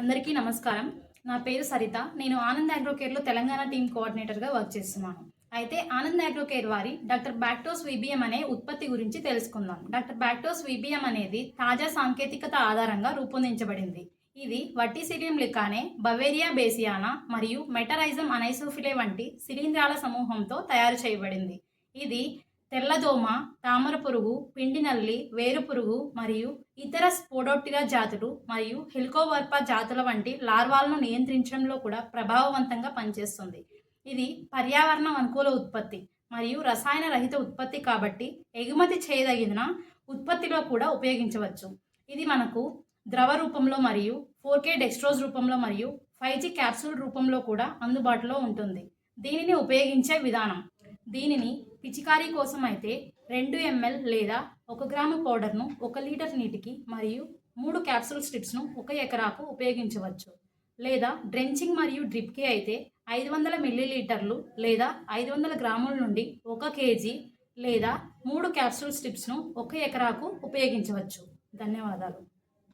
అందరికీ నమస్కారం. నా పేరు సరిత. నేను ఆనంద్ అగ్రోకేర్లో తెలంగాణ టీమ్ కోఆర్డినేటర్గా వర్క్ చేస్తున్నాను. అయితే ఆనంద్ అగ్రోకేర్ వారి డాక్టర్ బ్యాక్టోస్ విబిఎం అనే ఉత్పత్తి గురించి తెలుసుకుందాం. డాక్టర్ బ్యాక్టోస్ విబిఎం అనేది తాజా సాంకేతికత ఆధారంగా రూపొందించబడింది. ఇది వట్టిసిరియం లికానే బవేరియా బేసియానా మరియు మెటరైజం అనైసోఫిలే వంటి శిలీంధ్రాల సమూహంతో తయారు చేయబడింది. ఇది తెల్లదోమ తామర పురుగు పిండి నల్లి వేరు పురుగు మరియు ఇతర స్పోడోటిరా జాతులు మరియు హెలికోవర్పా జాతుల వంటి లార్వాలను నియంత్రించడంలో కూడా ప్రభావవంతంగా పనిచేస్తుంది. ఇది పర్యావరణ అనుకూల ఉత్పత్తి మరియు రసాయన రహిత ఉత్పత్తి కాబట్టి ఎగుమతి చేయదగిన ఉత్పత్తిలో కూడా ఉపయోగించవచ్చు. ఇది మనకు ద్రవ రూపంలో మరియు ఫోర్ కే డెక్స్ట్రోజ్ రూపంలో మరియు ఫైవ్ జీ క్యాప్సూల్ రూపంలో కూడా అందుబాటులో ఉంటుంది. దీనిని ఉపయోగించే విధానం. దీనిని పిచికారీ కోసం అయితే రెండు ఎంఎల్ లేదా ఒక గ్రాము పౌడర్ను ఒక లీటర్ నీటికి మరియు మూడు క్యాప్సూల్ స్ట్రిప్స్ను ఒక ఎకరాకు ఉపయోగించవచ్చు. లేదా డ్రెంచింగ్ మరియు డ్రిప్కి అయితే ఐదు వందల మిల్లీలీటర్లు లేదా ఐదు వందల గ్రాముల నుండి ఒక కేజీ లేదా మూడు క్యాప్సూల్ స్ట్రిప్స్ను ఒక ఎకరాకు ఉపయోగించవచ్చు. ధన్యవాదాలు.